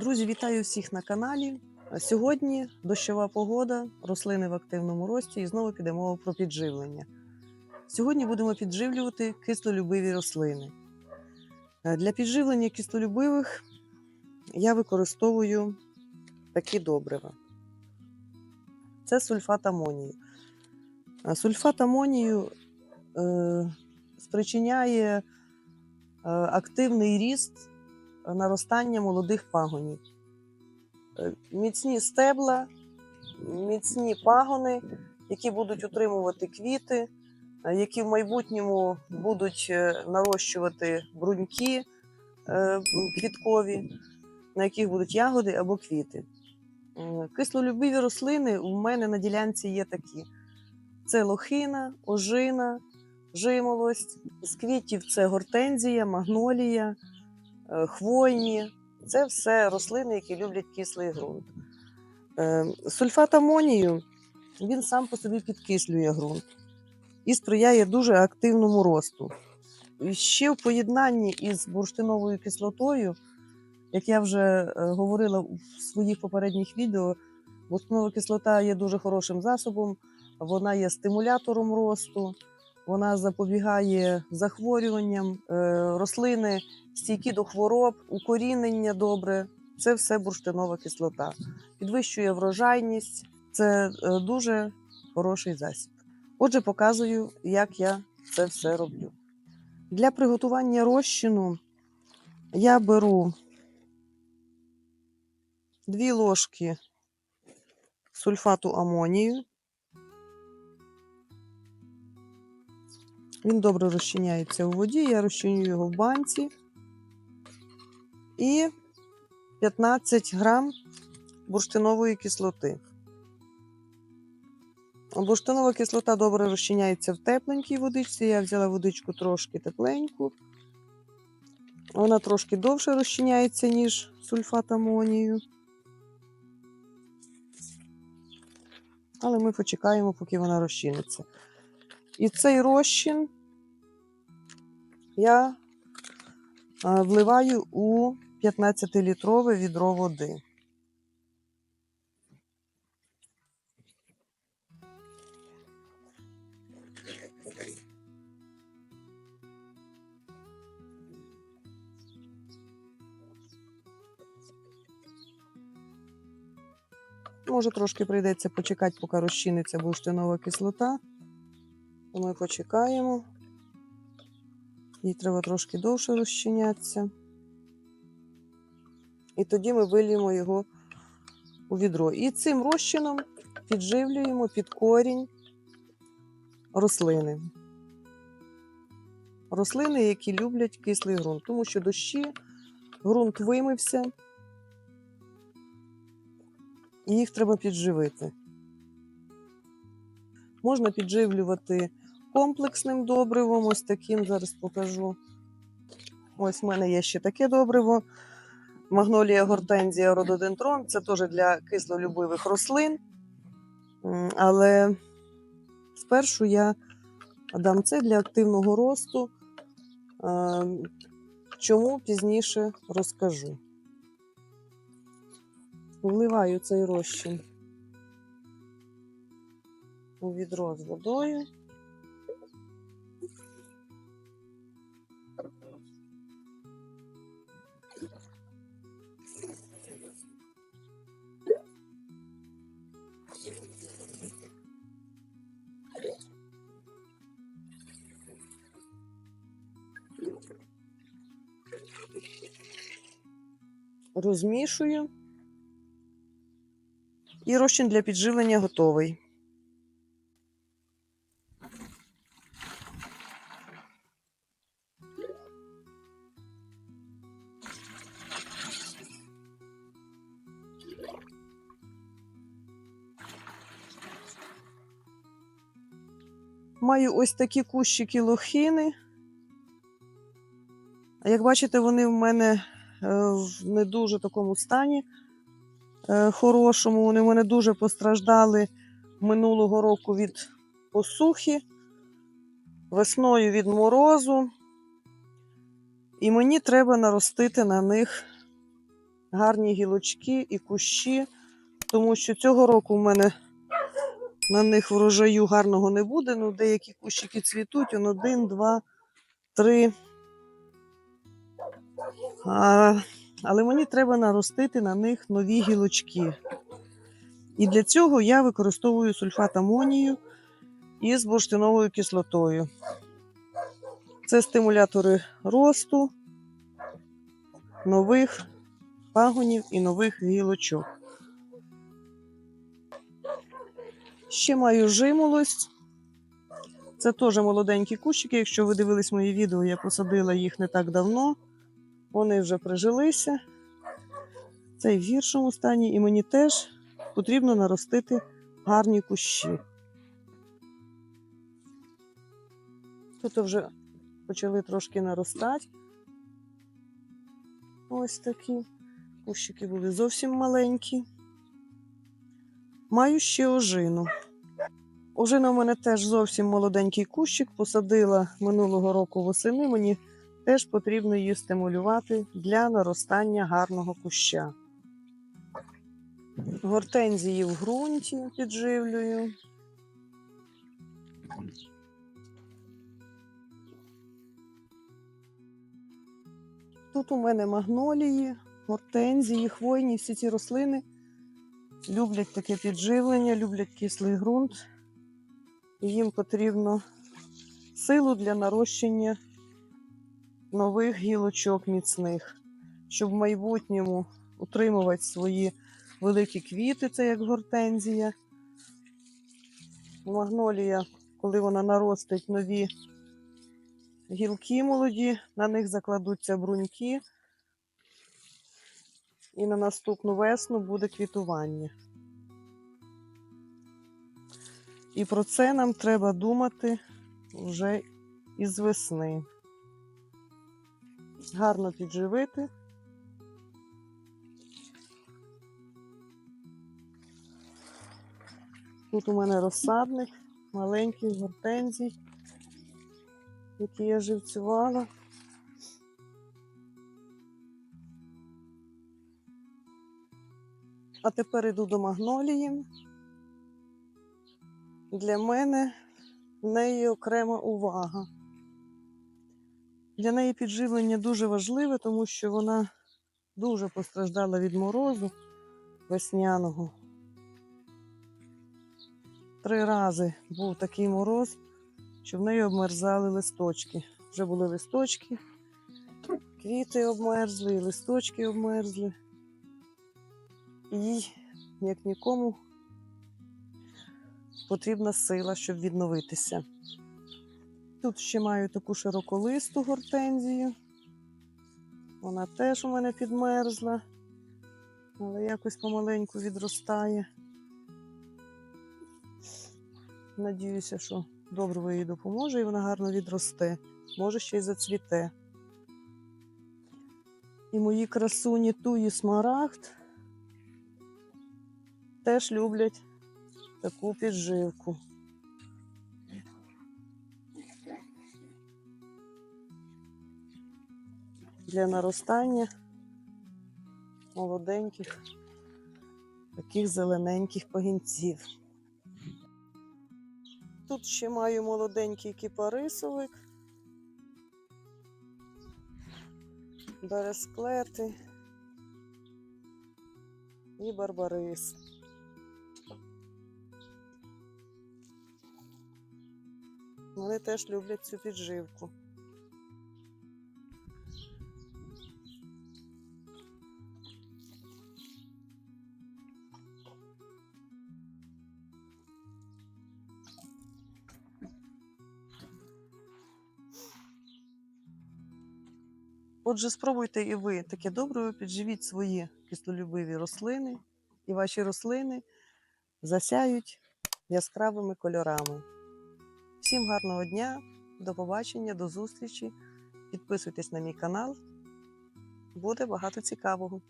Друзі, вітаю всіх на каналі. Сьогодні дощова погода, рослини в активному рості і знову піде мова про підживлення. Сьогодні будемо підживлювати кислолюбиві рослини. Е, Для підживлення кислолюбивих я використовую такі добрива. Це сульфат амонію. Е, Сульфат амонію е, спричиняє е, активний ріст наростання молодих пагонів. Е, Міцні стебла, міцні пагони, які будуть утримувати квіти, е, які в майбутньому будуть е, нарощувати бруньки квіткові, на яких будуть ягоди або квіти. Кислолюбиві рослини у мене на ділянці є такі: це лохина, ожина, жимолость. З квітів це гортензія, магнолія, хвойні. Це все рослини, які люблять кислий ґрунт. Е, Сульфат амонію він сам по собі підкислює ґрунт і сприяє дуже активному росту. Ще в поєднанні із бурштиновою кислотою, як я вже е, говорила в своїх попередніх відео, бурштинова кислота є дуже хорошим засобом, вона є стимулятором росту, вона запобігає захворюванням, е, рослини стійкі до хвороб, укорінення добре. Це все бурштинова кислота. Підвищує врожайність. Це е, дуже хороший засіб. Отже, показую, як я це все роблю. Для приготування розчину я беру дві ложки сульфату амонію. Він добре розчиняється у воді. Я розчиню його в банці. І 15 грам бурштинової кислоти. Бурштинова кислота добре розчиняється в тепленькій водичці. Я взяла водичку трошки тепленьку. Вона трошки довше розчиняється, ніж сульфат амонію. Але ми почекаємо, поки вона розчиниться. І цей розчин я вливаю у 15-літрове відро води. Може, трошки прийдеться почекати, поки розчиниться бурштинова кислота. Ми почекаємо. Їй треба трошки довше розчинятися. І тоді ми вильємо його у відро. І цим розчином підживлюємо під корінь рослини. Рослини, які люблять кислий ґрунт, тому що дощі, ґрунт вимився, і їх треба підживити. Можна підживлювати комплексним добривом, ось таким зараз покажу. Ось в мене є ще таке добриво. Магнолія гортензія рододендрон. Це теж для кислолюбивих рослин. Але спершу я дам це для активного росту. Чому пізніше розкажу. Вливаю цей розчин у відро з водою. Розмішую. І розчин для підживлення готовий. Маю ось такі кущики лохини. Як бачите, вони в мене е, в не дуже такому стані е, хорошому. Вони в мене дуже постраждали минулого року від посухи, весною від морозу. І мені треба наростити на них гарні гілочки і кущі, тому що цього року в мене на них врожаю гарного не буде. Ну, деякі кущики цвітуть, он один, два, три. А, але мені треба наростити на них нові гілочки. І для цього я використовую сульфат амонію із бурштиновою кислотою. Це стимулятори росту нових пагонів і нових гілочок. Ще маю жимолость. Це теж молоденькі кущики. Якщо ви дивились мої відео, я посадила їх не так давно. Вони вже прижилися. Це в гіршому стані, і мені теж потрібно наростити гарні кущі. Тут вже почали трошки наростати. Ось такі. Кущики були зовсім маленькі. Маю ще ожину. Ожина в мене теж зовсім молоденький кущик. Посадила минулого року восени. Мені теж потрібно її стимулювати для наростання гарного куща. Гортензії в ґрунті підживлюю. Тут у мене магнолії, гортензії, хвойні, всі ці рослини люблять таке підживлення, люблять кислий ґрунт. І їм потрібно силу для нарощення нових гілочок міцних, щоб в майбутньому утримувати свої великі квіти, це як гортензія. Магнолія, коли вона наростить нові гілки молоді, на них закладуться бруньки, і на наступну весну буде квітування. І про це нам треба думати вже із весни. Гарно підживити. Тут у мене розсадник, маленький гортензій, який я живцювала. А тепер йду до магнолії. Для мене в неї окрема увага. Для неї підживлення дуже важливе, тому що вона дуже постраждала від морозу весняного. Три рази був такий мороз, що в неї обмерзали листочки. Вже були листочки, квіти обмерзли, і листочки обмерзли. Їй, як нікому, потрібна сила, щоб відновитися. Тут ще маю таку широколисту гортензію. Вона теж у мене підмерзла, але якось помаленьку відростає. Надіюся, що добре їй допоможе і вона гарно відросте. Може ще й зацвіте. І мої красуні туї смарагд теж люблять таку підживку. Для наростання молоденьких, таких зелененьких пагінців. Тут ще маю молоденький кипарисовик, бересклети і барбарис. Вони теж люблять цю підживку. Отже, спробуйте і ви таке добре, підживіть свої кислолюбиві рослини, і ваші рослини засяють яскравими кольорами. Всім гарного дня, до побачення, до зустрічі. Підписуйтесь на мій канал. Буде багато цікавого.